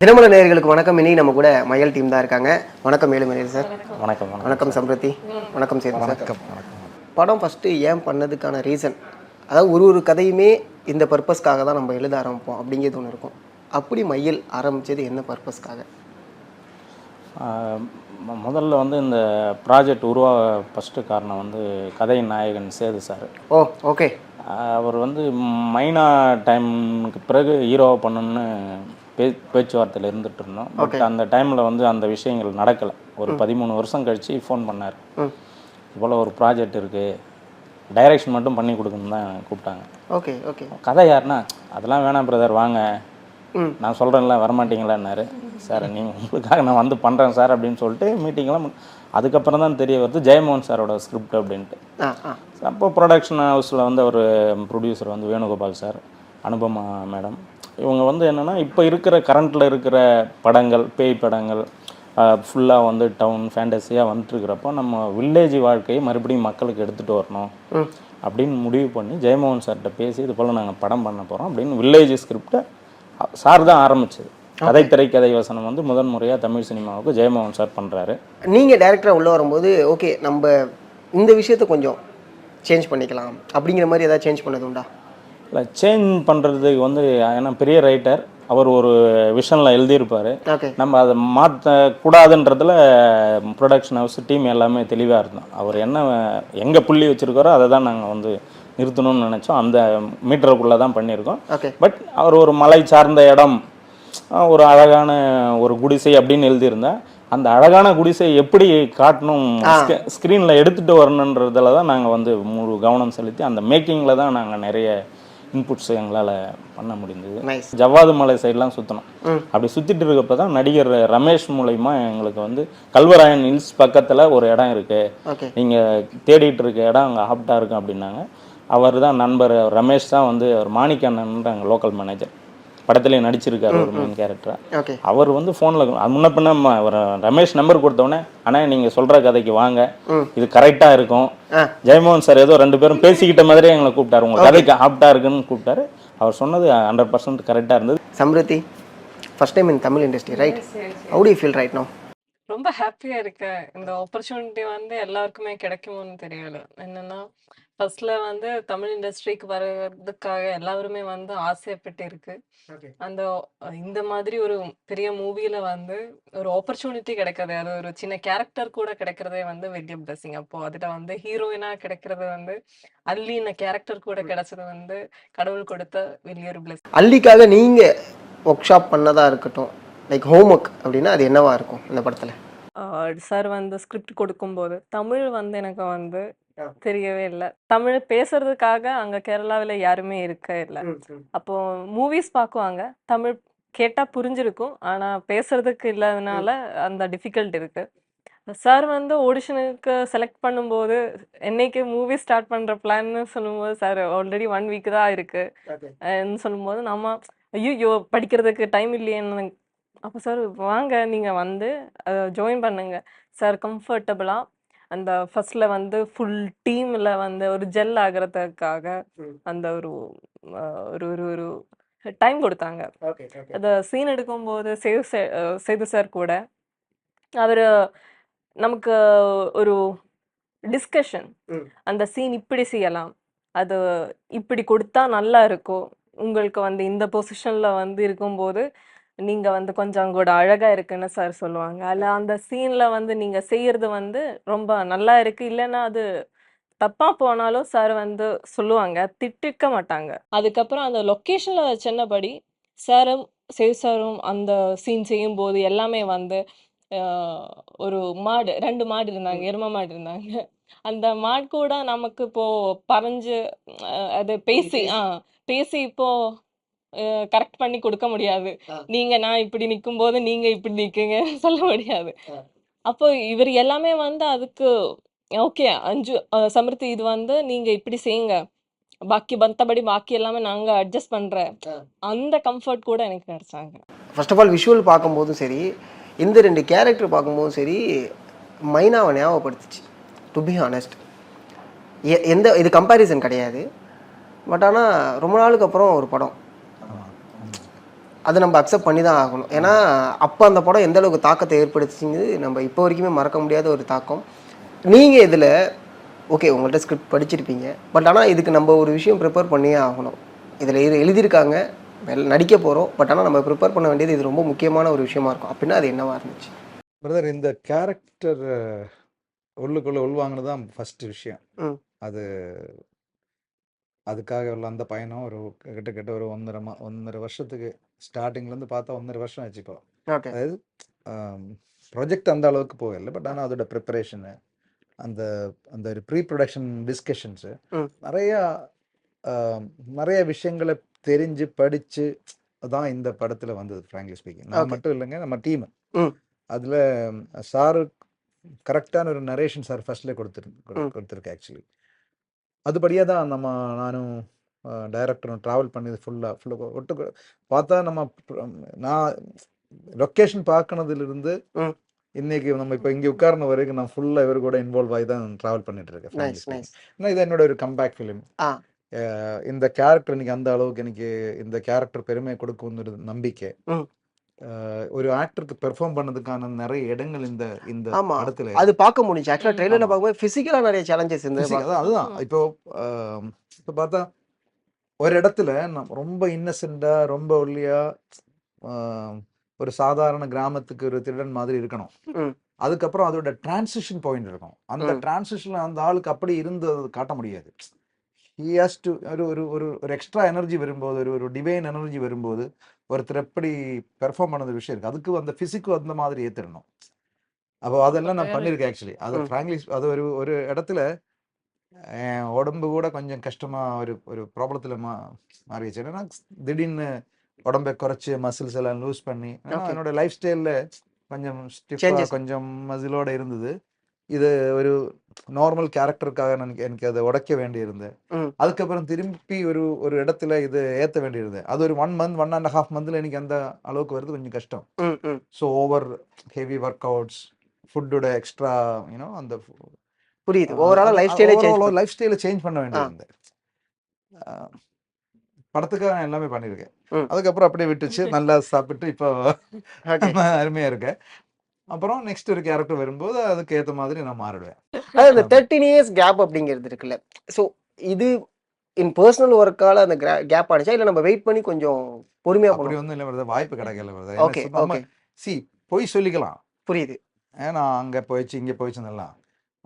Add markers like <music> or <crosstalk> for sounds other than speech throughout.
தினமல நேயர்களுக்கு வணக்கம். இன்னைக்கு நம்ம கூட மயல் டீம் தான் இருக்காங்க. வணக்கம் மேலுமலையில் சார். வணக்கம். வணக்கம் வணக்கம். சம்ருத்தி. வணக்கம் சேது வணக்கம் படம் ஃபஸ்ட்டு ஏன் பண்ணதுக்கான ரீசன் அதாவது ஒரு ஒரு கதையுமே இந்த பர்பஸ்க்காக தான் நம்ம எழுத ஆரம்பிப்போம் அப்படிங்கிறது ஒன்று இருக்கும். அப்படி மயில் ஆரம்பிச்சது என்ன பர்பஸ்க்காக முதல்ல வந்து இந்த ப்ராஜெக்ட் உருவாக ஃபஸ்ட்டு காரணம் வந்து கதை நாயகன் சேது சார். ஓ ஓகே அவர் வந்து மைனா டைமுக்கு பிறகு ஹீரோவை பண்ணணும்னு பே பேச்சுவார்த்தையில் இருந்துட்டு இருந்தோம். பட் அந்த டைமில் வந்து அந்த விஷயங்கள் நடக்கலை. ஒரு பதிமூணு வருஷம் கழித்து ஃபோன் பண்ணார். ம் இவ்வளோ ஒரு ப்ராஜெக்ட் இருக்குது டைரக்ஷன் மட்டும் பண்ணி கொடுக்கணும் தான் கூப்பிட்டாங்க. ஓகே ஓகே கதை யாருன்னா அதெல்லாம் வேணாம் பிரதர் வாங்க. ம் நான் சொல்கிறேன்ல வரமாட்டீங்களான்னாரு. சார் நீங்கள் உங்களுக்காக நான் வந்து பண்ணுறேன் சார் அப்படின்னு சொல்லிட்டு மீட்டிங்லாம் அதுக்கப்புறம் தான் தெரிய வருது ஜெயமோகன் சாரோட ஸ்கிரிப்ட் அப்படின்ட்டு. அப்போ ப்ரொடக்ஷன் ஹவுஸில் வந்து ஒரு ப்ரொடியூசர் வந்து வேணுகோபால் சார் அனுபமா மேடம் இவங்க வந்து என்னென்னா இப்போ இருக்கிற கரண்ட்டில் இருக்கிற படங்கள் பேய் படங்கள் ஃபுல்லாக வந்து டவுன் ஃபேண்டஸியாக வந்துட்டுருக்கிறப்போ நம்ம வில்லேஜ் வாழ்க்கையை மறுபடியும் மக்களுக்கு எடுத்துகிட்டு வரணும். அப்படின்னு முடிவு பண்ணி ஜெயமோகன் சார்கிட்ட பேசி இது போல் நாங்கள் படம் பண்ண போகிறோம் அப்படின்னு வில்லேஜ் ஸ்கிரிப்டை சார் தான் ஆரம்பிச்சது. கதை திரைக்கதை வசனம் வந்து முதன் முறையாக தமிழ் சினிமாவுக்கு ஜெயமோகன் சார் பண்ணுறாரு நீங்கள் டேரக்டராக உள்ளே வரும்போது ஓகே நம்ம இந்த விஷயத்தை கொஞ்சம் சேஞ்ச் பண்ணிக்கலாம். அப்படிங்கிற மாதிரி ஏதாவது சேஞ்ச் பண்ணது உண்டா? இல்லை சேஞ்ச் பண்ணுறதுக்கு வந்து ஏன்னா பெரிய ரைட்டர் அவர் ஒரு விஷனில் எழுதியிருப்பார். நம்ம அதை மாற்றக்கூடாதுன்றதுல ப்ரொடக்ஷன் ஹவுஸ் டீம் எல்லாமே தெளிவாக இருந்தோம் அவர் என்ன எங்கே புள்ளி வச்சுருக்காரோ அதை தான் நாங்கள் வந்து நிறுத்தணும்னு நினச்சோம். அந்த மீட்டருக்குள்ளே தான் பண்ணியிருக்கோம். பட் அவர் ஒரு மலை சார்ந்த இடம் ஒரு அழகான ஒரு குடிசை அப்படின்னு எழுதியிருந்தா அந்த அழகான குடிசை எப்படி காட்டணும் ஸ்க்ரீனில் எடுத்துகிட்டு வரணுன்றதுல தான் நாங்கள் வந்து முழு கவனம் செலுத்தி அந்த மேக்கிங்கில் தான் நாங்கள் நிறைய இன்புட்ஸ் எங்களால் பண்ண முடிந்தது. ஜவ்வாது மலை சைட்லாம் சுற்றணும். அப்படி சுற்றிட்டு இருக்கப்ப தான் நடிகர் ரமேஷ் மூலயமா எங்களுக்கு வந்து கல்வராயன் ஹில்ஸ் பக்கத்தில் ஒரு இடம் இருக்குது ஓகே. நீங்கள் தேடிட்டு இருக்க இடம் அங்கே ஆப்டாக இருக்கும் அப்படின்னாங்க. அவர் தான் நண்பர் ரமேஷ் தான் வந்து அவர் மாணிக்கண்ணன்ற அங்கே லோக்கல் மேனேஜர் படத்துலேயே நடிச்சிருக்காரு ஒரு மெயின் கேரக்டராக ஓகே. அவர் வந்து ஃபோனில் முன்ன பின்ன அவர் ரமேஷ் நம்பர் கொடுத்தோடனே அண்ணா நீங்கள் சொல்கிற கதைக்கு வாங்க. இது கரெக்டாக இருக்கும். ஜெயமோகன் சார் ஏதோ ரெண்டு பேரும் பேசிக்கிட்ட மாதிரியே எங்களை கூப்பிட்டாரு. உங்கள் கதைக்கு ஆப்டாக இருக்குன்னு கூப்பிட்டாரு. அவர் சொன்னது ஹண்ட்ரட் பர்சன்ட் கரெக்டாக இருந்தது. Samruthi first time in Tamil industry right how to feel right no ரொம்ப ஹாப்பியா இருக்கேன் இந்த ஆப்பர்ச்சுனிட்டி வந்து எல்லாருக்குமே கிடைக்குமோன்னு தெரியல. என்னன்னா ஃபர்ஸ்ட்ல வந்து தமிழ் இண்டஸ்ட்ரிக்கு வர்றதுக்காக எல்லாருமே வந்து ஆசைப்பட்டு இருக்கு அந்த இந்த மாதிரி ஒரு பெரிய மூவில வந்து ஒரு ஆப்பர்ச்சுனிட்டி கிடைக்கிறது அது ஒரு சின்ன கேரக்டர் கூட கிடைக்கிறதே வந்து பெரிய பிளஸிங் அப்போ அதுல வந்து ஹீரோயினா கிடைக்கிறது வந்து அல்லின கேரக்டர் கூட கிடைச்சது வந்து கடவுள் கொடுத்த வெளிய ஒரு பிளஸ் அல்லிக்காக நீங்கள் ஒர்க் ஷாப் பண்ணதா இருக்கட்டும் லைக் ஹோம் ஒர்க் அப்படின்னா அது என்னவா இருக்கும் இந்த படத்தில்? சார் வந்து ஸ்கிரிப்ட் கொடுக்கும்போது தமிழ் வந்து எனக்கு வந்து. தெரியவே இல்லை. தமிழ் பேசுறதுக்காக அங்க கேரளாவில் யாருமே இருக்க இல்லை. அப்போ மூவிஸ் பார்க்குவாங்க தமிழ் கேட்டா புரிஞ்சிருக்கும். ஆனா பேசுறதுக்கு இல்லாதனால அந்த டிஃபிகல்ட் இருக்கு. சார் வந்து ஆடிஷனுக்கு செலக்ட் பண்ணும்போது என்னைக்கு மூவி ஸ்டார்ட் பண்ற பிளான்னு சொல்லும்போது சார் ஆல்ரெடி ஒன் வீக் தான் இருக்கு. சொல்லும்போது நம்ம ஐயோ படிக்கிறதுக்கு டைம் இல்லையேன்னு. அப்போ சார் வாங்க நீங்கள் வந்து ஜாயின் பண்ணுங்க. சார் கம்ஃபர்டபுளாக அந்த ஃபர்ஸ்ட்ல வந்து ஃபுல் டீமில் வந்து ஒரு ஜெல் ஆகிறதுக்காக. அந்த ஒரு ஒரு ஒரு ஒரு டைம் கொடுத்தாங்க அந்த சீன் எடுக்கும்போது சேது சேது சார் கூட அவர் நமக்கு ஒரு டிஸ்கஷன். அந்த சீன் இப்படி செய்யலாம் அது இப்படி கொடுத்தா நல்லா இருக்கும் உங்களுக்கு வந்து இந்த பொசிஷன்ல வந்து இருக்கும்போது நீங்க வந்து கொஞ்சம் கூட அழகா இருக்குன்னு சார் சொல்லுவாங்க. அதில் அந்த சீன்ல வந்து நீங்க செய்யறது வந்து ரொம்ப நல்லா இருக்கு. இல்லைன்னா அது தப்பா போனாலும் சார் வந்து சொல்லுவாங்க. திட்டிக்க மாட்டாங்க. அதுக்கப்புறம் அந்த லொக்கேஷன்ல சின்னபடி சாரும் சேவ் சாரும் அந்த சீன் செய்யும் போது எல்லாமே வந்து ஒரு மாடு ரெண்டு மாடு இருந்தாங்க எரும மாடு இருந்தாங்க. அந்த மாடு கூட நமக்கு இப்போ பறஞ்சு அது பேசி. ஆ பேசி இப்போ கரெக்ட் பண்ணி கொடுக்க முடியாது. நீங்க நான் இப்படி நிற்கும் போது நீங்க இப்படி நிற்குங்க <laughs> சொல்ல முடியாது. அப்போ இவர் எல்லாமே வந்து அதுக்கு ஓகே அஞ்சு சமிருத்தி இது வந்து நீங்க இப்படி செய்யுங்க. பாக்கி மத்தபடி பாக்கி எல்லாமே நாங்க அட்ஜஸ்ட் பண்றேன் ஆ. அந்த கம்ஃபர்ட் கூட எனக்கு கிடைச்சாங்க. ஃபர்ஸ்ட் ஆஃப் ஆல் விஷுவல் பார்க்கும்போதும் சரி இந்த ரெண்டு கேரக்டர் பார்க்கும்போதும் சரி மைனாவை ஞாபகப்படுத்துச்சு டு பி ஹானஸ்ட் எந்த இது கம்பேரிசன் கிடையாது. பட் ஆனால் ரொம்ப நாளுக்கு அப்புறம் ஒரு படம். அதை நம்ம அக்செப்ட் பண்ணி தான் ஆகணும். ஏன்னா அப்போ அந்த படம் எந்த அளவுக்கு தாக்கத்தை ஏற்படுத்துச்சுங்கிறது நம்ம இப்போ வரைக்குமே மறக்க முடியாத ஒரு தாக்கம். நீங்கள் இதில் ஓகே உங்கள்கிட்ட ஸ்கிரிப்ட் படிச்சிருப்பீங்க. பட் ஆனால் இதுக்கு நம்ம ஒரு விஷயம் ப்ரிப்பேர் பண்ணியே ஆகணும். இதில் இது எழுதியிருக்காங்க. நடிக்க போகிறோம் பட் ஆனால் நம்ம ப்ரிப்பேர் பண்ண வேண்டியது இது ரொம்ப முக்கியமான ஒரு விஷயமா இருக்கும். அப்படின்னா அது என்னவா இருந்துச்சு? பிரதர் இந்த கேரக்டர் உள்ளுக்குள்ள உள்வாங்கினது தான் ஃபர்ஸ்ட் விஷயம். அது அதுக்காக உள்ள அந்த பயணம் ஒரு கிட்டத்தட்ட ஒரு ஒன்றரை மா ஒன்றரை வருஷத்துக்கு ஸ்டார்டிங்லேருந்து பார்த்தா ஒன்றரை வருஷம் ஆச்சு இப்போ அதாவது ப்ராஜெக்ட் அந்த அளவுக்கு போகல பட் ஆனால் அதோட ப்ரிப்பரேஷனு அந்த அந்த ஒரு ப்ரீ ப்ரொடக்ஷன் டிஸ்கஷன்ஸு. நிறையா நிறைய விஷயங்களை தெரிஞ்சு படித்து தான் இந்த படத்தில் வந்தது ஃப்ராங்க்லி ஸ்பீக்கிங் நான். மட்டும் இல்லைங்க நம்ம டீம். அதில் சாரு கரெக்டான ஒரு நரேஷன் சார் ஃபர்ஸ்ட்லேயே கொடுத்துரு. கொடுத்துருக்கு ஆக்சுவலி அதுபடியாக தான் நம்ம நானும் டைரக்டரும் ட்ராவல் பண்ணது ஃபுல்லாக ஃபுல்லாக ஒட்டு பார்த்தா நம்ம நான் லொக்கேஷன் பார்க்கனதுலேருந்து. இன்னைக்கு நம்ம இப்போ இங்கே உட்கார்ன வரைக்கும் நான் ஃபுல்லாக இவர் கூட இன்வால்வ் ஆகி தான் ட்ராவல் பண்ணிட்டு இருக்கேன் இது என்னோட ஒரு கம்பேக் ஃபிலிம். இந்த கேரக்டர் எனக்கு அந்த அளவுக்கு எனக்கு இந்த கேரக்டர் பெருமை கொடுக்கும்னு நம்பிக்கை. ஒரு ஆக்டருக்கு பெர்ஃபார்ம் பண்ணதுக்கான நிறைய இடங்கள் இந்த இந்த ஆமா. படத்துல அது பார்க்க முடிஞ்சு ஆக்சுவலாக ட்ரெயிலரில். பார்க்கும்போது ஃபிசிக்கலாக நிறைய சேலஞ்சஸ் இருந்தது அதுதான் இப்போ இப்போ பார்த்தா ஒரு இடத்துல நான் ரொம்ப இன்னசென்ட்டா ரொம்ப ஒல்லியா ஆம், ஒரு சாதாரண கிராமத்துக்கு ஒரு திருடன் மாதிரி இருக்கணும். அதுக்கப்புறம் அதோட டிரான்சிஷன் பாயிண்ட் இருக்கும் அந்த. டிரான்சிஷன்ல அந்த ஆளுக்கு அப்படி இருந்து அது காட்ட முடியாது ஹி ஹாஸ் டு ஒரு ஒரு ஒரு ஒரு எக்ஸ்ட்ரா எனர்ஜி வரும்போது ஒரு ஒரு டிவைன் எனர்ஜி வரும்போது ஒருத்தர் எப்படி பெர்ஃபார்ம் பண்ணது விஷயம் இருக்கு அதுக்கு அந்த ஃபிசிக்கு அந்த மாதிரி ஏத்திடணும் அப்போ அதெல்லாம் நான் பண்ணியிருக்கேன் ஆக்சுவலி அது. ஃப்ராங்க்லி அது ஒரு ஒரு இடத்துல உடம்பு கூட கொஞ்சம் கஷ்டமா ஒரு ஒரு ப்ராப்ளத்தில் மா மாறிடுச்சு என்னன்னா திடீர்னு உடம்பை குறைச்சி மசில்ஸ் எல்லாம் லூஸ் பண்ணி ஏன்னா. என்னோட லைஃப் ஸ்டைலில் கொஞ்சம் ஸ்டிஃபாக. கொஞ்சம் மசிலோட இருந்தது இது ஒரு நார்மல் கேரக்டருக்காக எனக்கு எனக்கு அதை உடைக்க வேண்டியிருந்தது. அதுக்கப்புறம் திருப்பி ஒரு ஒரு இடத்துல இது ஏற்ற வேண்டியிருந்தது அது ஒரு one month one and half மந்த்ல எனக்கு அந்த அளவுக்கு வருது கொஞ்சம் கஷ்டம் so over heavy workouts ஃபுட்டோட எக்ஸ்ட்ரா யூனோ அந்த புரியுது. ஓவராலாக லைஃப் ஸ்டைலே சேஞ்ச் லைஃப் ஸ்டைலை சேஞ்ச் பண்ண. வேண்டியிருந்தது ஆஹ் படத்துக்காக நான் எல்லாமே பண்ணியிருக்கேன். அதுக்கப்புறம் அப்படியே விட்டுச்சு. <laughs> நல்லா சாப்பிட்டு இப்போ அருமையா இருக்கேன் அப்புறம் நெக்ஸ்ட் ஒரு கேரக்டர் வரும்போது அதுக்கு ஏத்த மாதிரி நான் மாறிடுவேன். அதாவது இந்த தேர்ட்டின் இயர்ஸ் கேப் அப்படிங்கிறது இருக்குல்ல. ஸோ இது இன் பர்சனல் ஒர்க்கால அந்த கேப் ஆனிச்சா? இல்லை நம்ம வெயிட் பண்ணி கொஞ்சம் பொறுமையா அப்படி ஒன்றும் இல்லை brother. வாய்ப்பு கிடைக்கல நம்ம ஓகே சி போய் சொல்லிக்கலாம். புரியுது. ஏன்னா அங்க போயிடுச்சு இங்க போயிடுச்சுன்னெல்லாம்.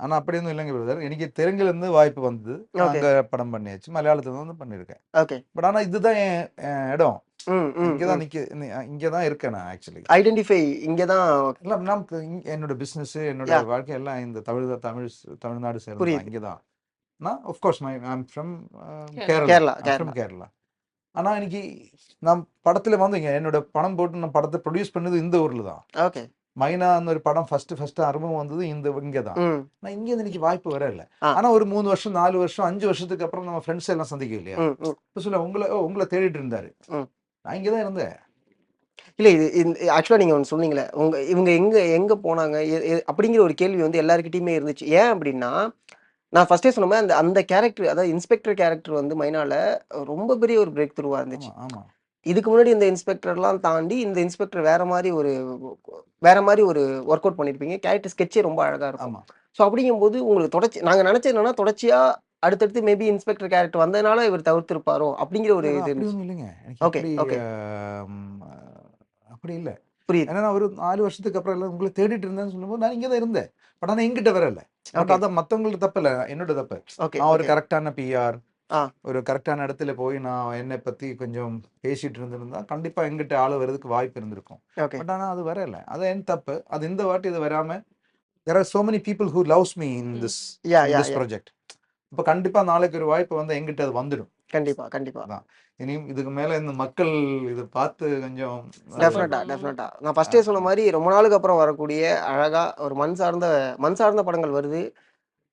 ஆனா அப்படி ஒன்றும் இல்லைங்க பிரதர் எனக்கு தெலுங்குல இருந்து வாய்ப்பு வந்தது. Okay. அங்க படம் பண்ணியாச்சு. மலையாளத்துல வந்து பண்ணியிருக்கேன். ஓகே. பட் ஆனா இதுதான் என் இடம். இங்கதான் நிக்க இங்கதான் இருக்கேன் நான் ஆக்சுவலி ஐடென்டிஃபை இங்கே தான் இல்ல நமக்கு இங்க- என்னோட பிசினஸ் என்னோட. வாழ்க்கை எல்லாம் இந்த தமிழ் தமிழ் தமிழ்நாடு சேர்ந்து புரியுது. இங்கதான் நான் of course my I'm from Kerala. Kerala Kerala, from Kerala ஆனா இன்னைக்கு நான் படத்துல வந்துங்க என்னோட பணம் போட்டு நான் படத்தை ப்ரொடியூஸ் பண்ணது இந்த ஊர்ல தான். ஓகே மைனான்னு ஒரு படம் ஃபர்ஸ்ட் ஃபர்ஸ்ட் அனுபவம் வந்தது இந்த இங்க தான் நான் இங்க இருந்து எனக்கு வாய்ப்பு வரல. ஆனா ஒரு மூணு வருஷம் நாலு வருஷம் அஞ்சு வருஷத்துக்கு அப்புறம் நம்ம ஃப்ரெண்ட்ஸ் எல்லாம் சந்திக்கும் இல்லையா? இப்ப சொல்ல உங்களை உங்களை தேடிட்டு இருந்தாரு. நான் இங்கதான் இருந்தேன். இல்லை இது ஆக்சுவலாக நீங்கள் ஒன்று சொன்னீங்களே உங்க இவங்க எங்கே எங்கே போனாங்க அப்படிங்கிற ஒரு கேள்வி வந்து எல்லாருக்கிட்டையுமே இருந்துச்சு. ஏன் அப்படின்னா நான் ஃபர்ஸ்டே சொன்ன மாதிரி அந்த அந்த கேரக்டர் அதாவது இன்ஸ்பெக்டர் கேரக்டர் வந்து மைனால ரொம்ப பெரிய ஒரு பிரேக் த்ரூவாக இருந்துச்சு. ஆமா. இதுக்கு முன்னாடி இந்த இன்ஸ்பெக்டர்லாம் தாண்டி இந்த இன்ஸ்பெக்டர் வேற மாதிரி ஒரு வேற மாதிரி ஒரு ஒர்க் அவுட் பண்ணியிருப்பீங்க கேரக்டர் ஸ்கெட்சே ரொம்ப அழகாக இருக்கும். ஆமா. ஸோ அப்படிங்கும்போது உங்களுக்கு தொடர்ச்சி நாங்கள் நினச்சது என்னன்னா தொடர்ச்சியாக அடுத்தடுத்து மேபி இன்ஸ்பெக்டர் கேரக்டர் வந்ததுனால இவர் தவிர்த்திருப்பாரோ அப்படிங்கிற ஒரு இது இல்லைங்க. எனக்கு Okay, அப்படி இல்ல. புரியுது. ஏன்னா ஒரு நாலு வருஷத்துக்கு அப்புறம் எல்லாம் உங்களை தேடிட்டு இருந்தேன்னு சொல்லும்போது நான் இங்கே தான் இருந்தேன். பட் ஆனால் எங்கிட்ட வரல பட். அதான் மற்றவங்களுக்கு தப்பு இல்லை. என்னோட தப்பு. ஓகே நான் ஒரு கரெக்டான பிஆர். ஒரு கரெக்டான இடத்துல போய் நான் என்னை பத்தி கொஞ்சம் பேசிட்டு இருந்திருந்தா கண்டிப்பா எங்கிட்ட ஆளு வர்றதுக்கு வாய்ப்பு இருந்திருக்கும். பட் ஆனா அது வரல. அது என் தப்பு. அது இந்த வாட்டி இது வராம many people who loves me in this yeah in yeah this project. இப்போ கண்டிப்பா நாளைக்கு ஒரு வாய்ப்பு வந்து எங்கிட்ட அது வந்துடும். கண்டிப்பா கண்டிப்பா. இனியும் இதுக்கு மேல இந்த மக்கள் இதை பார்த்து கொஞ்சம் டெஃபினட்டா டெஃபினட்டா நான் ஃபர்ஸ்டே சொன்ன மாதிரி ரொம்ப நாளுக்கு அப்புறம் வரக்கூடிய அழகா ஒரு மண் சார்ந்த மண் சார்ந்த படங்கள் வருது.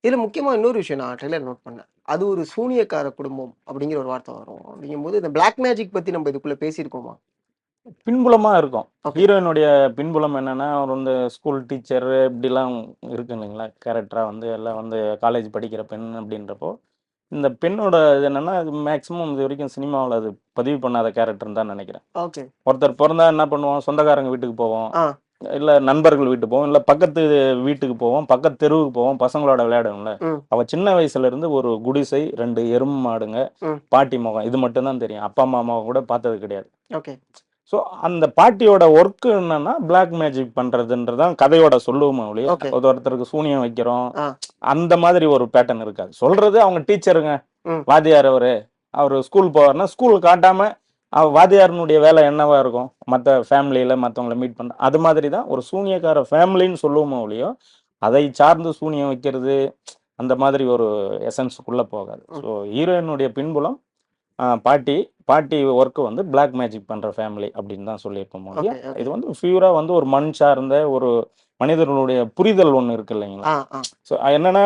இதுல முக்கியமா இன்னொரு விஷயம் நான் ட்ரெய்லர் நோட் பண்ணேன். அது ஒரு சூனியக்கார குடும்பம் அப்படிங்கிற ஒரு வார்த்தை வரும். அப்படிங்கும்போது இந்த பிளாக் மேஜிக் பத்தி நம்ம இதுக்குள்ள பேசியிருக்கோமா? பின்புலமா இருக்கும். ஹீரோயினுடைய பின்புலம் என்னன்னா அவர் வந்து ஸ்கூல் டீச்சர் இப்படிலாம் இருக்கு இல்லைங்களா? கேரக்டரா வந்து எல்லாம் வந்து காலேஜ் படிக்கிற பெண் அப்படின்றப்போ இந்த பெண்ணோட இது என்னன்னா மேக்ஸிமம் இது வரைக்கும் சினிமாவில் அது பதிவு பண்ணாத கேரக்டர் தான் நினைக்கிறேன். ஓகே ஒருத்தர் பிறந்தா என்ன பண்ணுவோம் சொந்தக்காரங்க வீட்டுக்கு போவோம் ஆ. இல்ல நண்பர்கள் வீட்டுக்கு போவோம். இல்ல பக்கத்து வீட்டுக்கு போவோம். பக்கத்து தெருவுக்கு போவோம். பசங்களோட விளையாடுவோம்ல. அவ சின்ன வயசுல இருந்து ஒரு குடிசை ரெண்டு எருமை மாடுங்க. பாட்டி முகம். இது மட்டும் தான் தெரியும். அப்பா அம்மா அம்மாவை கூட பார்த்தது கிடையாது. ஓகே. ஸோ அந்த பாட்டியோட ஒர்க் என்னன்னா பிளாக் மேஜிக் பண்றதுன்றதான் கதையோட சொல்லுவோம் ஒழிய ஒருத்தருக்கு சூனியம் வைக்கிறோம். அந்த மாதிரி ஒரு பேட்டர்ன் இருக்காது. சொல்றது அவங்க டீச்சருங்க. வாத்தியார் அவரு. அவர் ஸ்கூல் போவார்னா ஸ்கூல் காட்டாம அவ வாத்தியாரனுடைய வேலை என்னவா இருக்கும்? மற்ற ஃபேமிலியில மற்றவங்கள மீட் பண்ண அது மாதிரி தான் ஒரு சூனியக்கார ஃபேமிலின்னு சொல்லுவோமோ ஒழியோ அதை சார்ந்து சூனியம் வைக்கிறது அந்த மாதிரி ஒரு எசன்ஸுக்குள்ள போகாது. ஸோ ஹீரோயினுடைய பின்புலம் பாட்டி பாட்டி ஒர்க்கு வந்து பிளாக் மேஜிக் பண்ற ஃபேமிலி அப்படின்னு தான் சொல்லியிருப்போம். இது வந்து பியூரா வந்து ஒரு மண் சார்ந்த ஒரு மனிதர்களுடைய புரிதல் ஒன்று இருக்கு இல்லைங்களா? ஸோ என்னன்னா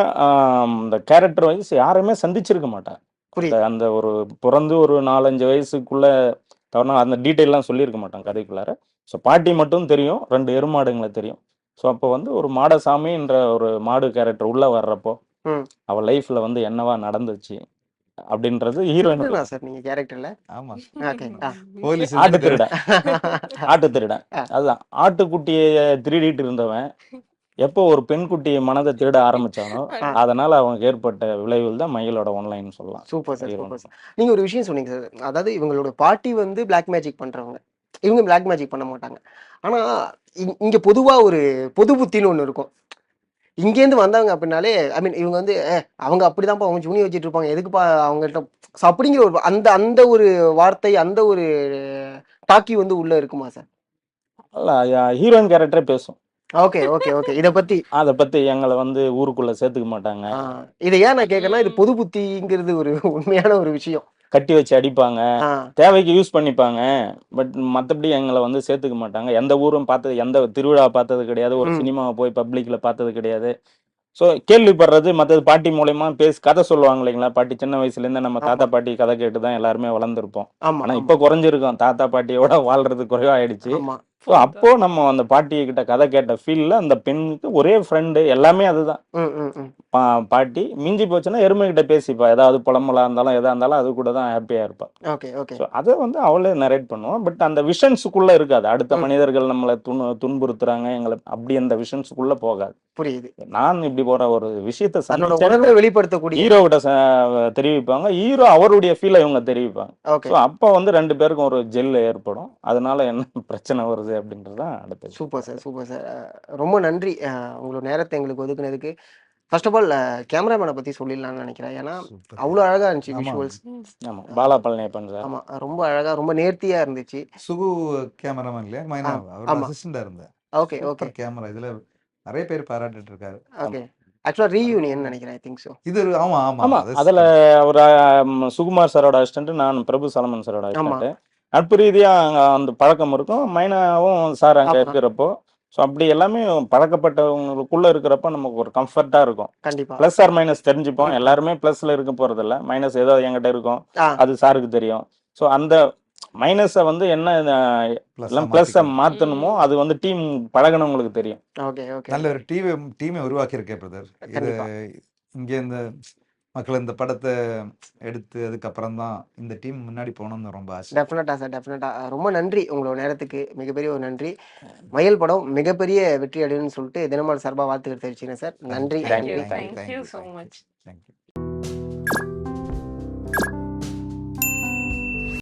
இந்த கேரக்டர் வைஸ் யாருமே சந்திச்சிருக்க மாட்டாங்க புரியுது. அந்த- அந்த ஒரு பிறந்து ஒரு நாலஞ்சு வயசுக்குள்ள தவறுனா அந்த டீட்டெயிலாம் சொல்லியிருக்க மாட்டாங்க கதைக்குள்ளார. ஸோ பாட்டி மட்டும் தெரியும் ரெண்டு எருமாடுங்களை தெரியும். ஸோ அப்போ வந்து ஒரு மாடசாமின்ற ஒரு மாடு கேரக்டர் உள்ள வர்றப்போ. அவ லைஃப்ல வந்து என்னவா நடந்துச்சு அப்படின்றது ஹீரோயின் சார் நீங்க கேரக்டர்ல? ஆமா. போலீஸ் ஆட்டு திருடன். ஆட்டு திருடன். அதுதான். ஆட்டுக்குட்டியை திருடிட்டு இருந்தவன். எப்போ ஒரு பெண் குட்டியை மனதை திருட ஆரம்பிச்சானோ. அதனால அவனுக்கு ஏற்பட்ட விளைவுகள் தான் மயிலோட ஒன்லைன் சொல்லலாம். Super sir. Super sir. நீங்க ஒரு விஷயம் சொன்னீங்க சார். அதாவது இவங்களோட பாட்டி வந்து பிளாக் மேஜிக் பண்றவங்க. இவங்க பிளாக் மேஜிக் பண்ண மாட்டாங்க. ஆனா இங்க- பொதுவா ஒரு பொது புத்தின்னு ஒண்ணு இருக்கும். இங்கேருந்து வந்தாங்க அப்படின்னாலே ஐ மீன் இவங்க வந்து "ஏ, அவங்க அப்படிதான்ப்பா அவங்க ஜூனி வச்சுட்டு இருப்பாங்க. எதுக்குப்பா அவங்கள்ட்ட ஸோ அப்படிங்கிற ஒரு அந்த அந்த ஒரு வார்த்தை அந்த ஒரு டாக்கி வந்து உள்ள இருக்குமா சார்? ஹீரோயின் கேரக்டரே பேசும். Okay okay okay. இத பத்தி? அதை பத்தி எங்களை வந்து ஊருக்குள்ள சேர்த்துக்க மாட்டாங்க. இதை ஏன் நான் கேட்கறேன்னா இது பொது புத்திங்கிறது ஒரு உண்மையான ஒரு விஷயம். கட்டி வச்சு அடிப்பாங்க. தேவைக்கு யூஸ் பண்ணிப்பாங்க. பட் மற்றபடி எங்களை வந்து சேர்த்துக்க மாட்டாங்க. எந்த ஊரும் பார்த்தது எந்த திருவிழா பார்த்தது கிடையாது. ஒரு. சினிமாவை போய் பப்ளிக்ல பார்த்தது கிடையாது. ஸோ கேள்விப்படுறது மற்றது பாட்டி மூலயமா பேசி கதை சொல்லுவாங்க இல்லைங்களா? பாட்டி சின்ன வயசுல இருந்து நம்ம தாத்தா பாட்டி கதை கேட்டு தான் எல்லாருமே வளர்ந்துருப்போம். ஆமா ஆனா ஆமா, இப்போ குறைஞ்சிருக்கோம். தாத்தா பாட்டியோட வாழ்றது குறைவாயிடுச்சு. ஸோ அப்போ நம்ம அந்த பாட்டி கிட்ட கதை கேட்ட ஃபீல்ல அந்த பெண்ணுக்கு ஒரே ஃப்ரெண்டு எல்லாமே அதுதான். பாட்டி மிஞ்சி போச்சுன்னா எருமை கிட்ட பேசிப்பா. ஏதாவது புலம்பலா இருந்தாலும் எதா இருந்தாலும் அது கூட தான் ஹாப்பியா இருப்பா. Okay okay. ஸோ அதை வந்து அவளே நரேட் பண்ணுவான் பட் அந்த விஷன்ஸுக்குள்ள இருக்காது. அடுத்த. மனிதர்கள் நம்மளை துன் துன்புறுத்துறாங்க. எங்களை அப்படி அந்த விஷன்ஸுக்குள்ள போகாது. புரியுது. நான் இப்படி போற ஒரு விஷயத்த தன்னோட சந்திச்சேன் உணர்வை வெளிப்படுத்தக்கூடிய ஹீரோ கிட்ட தெரிவிப்பாங்க. ஹீரோ அவருடைய ஃபீலை இவங்க தெரிவிப்பாங்க. ஓகே. அப்போ வந்து ரெண்டு பேருக்கும் ஒரு ஜெல் ஏற்படும். அதனால என்ன <laughs> பிரச்சனை வருது அப்படின்றது தான் அடுத்தது. Super sir super sir. ரொம்ப நன்றி. உங்களோட நேரத்தை எங்களுக்கு ஒதுக்குனதுக்கு. ஃபர்ஸ்ட் ஆஃப் ஆல் கேமராமேனை பத்தி சொல்லிடலாம்னு நினைக்கிறேன். ஏன்னா அவ்வளோ அழகா இருந்துச்சு ஆமா. விஷுவல்ஸ் ஆமா. பாலா பழனியப்பன் சார். ஆமா. ரொம்ப அழகா ரொம்ப நேர்த்தியா இருந்துச்சு. சுகு கேமராமேன் இல்லையா? இருந்தேன் ஓகே ஓகே. கேமரா இதுல நிறைய பேர் பாராட்டிட்டு இருக்காரு ஓகே ஆக்சுவலா ரீயூனியன் நினைக்கிறேன் ஐ திங்க் ஸோ இது ஆமா ஆமா. ஆமா. அது அதுல அவர் சுகுமார் சாரோட அசிஸ்டன்ட் நான் பிரபு சலமன் சாரோட. அசிஸ்டன்ட் நட்பு ரீதியா அங்க அந்த பழக்கம் இருக்கும். மைனாவும் சார் அங்க. இருக்கிறப்போ ஸோ அப்படி எல்லாமே பழக்கப்பட்டவங்களுக்குள்ள இருக்கிறப்ப நமக்கு ஒரு கம்ஃபர்ட்டா இருக்கும். கண்டிப்பா. பிளஸ் ஆர் மைனஸ் தெரிஞ்சுப்போம். எல்லாருமே பிளஸ்ல இருக்க போறது இல்ல மைனஸ் ஏதோ என்கிட்ட இருக்கும். அது சாருக்கு தெரியும். ஸோ அந்த மைனஸை வந்து என்ன எல்லாம் பிளஸ்ஸை. மாத்தணுமோ அது வந்து டீம் பழகினவங்களுக்கு தெரியும். Okay okay. நல்ல ஒரு டீம் டீமை உருவாக்கி இருக்கேன் பிரதர் இது. இங்க இந்த மக்கள் இந்த படத்தை எடுத்து அதுக்கப்புறம் தான் இந்த டீம் முன்னாடி போகணும்னு ரொம்ப ஆசை. டெஃபினட்டா சார் டெஃபினட்டா ரொம்ப நன்றி உங்களோட நேரத்துக்கு. மிகப்பெரிய ஒரு நன்றி. மயில் படம் மிகப்பெரிய வெற்றி அடையணும்னு சொல்லிட்டு தினமல் சார்பா வாழ்த்துக்கள் தெரிவிச்சுக்கிறேன் சார் நன்றி. thank you so much. Thank you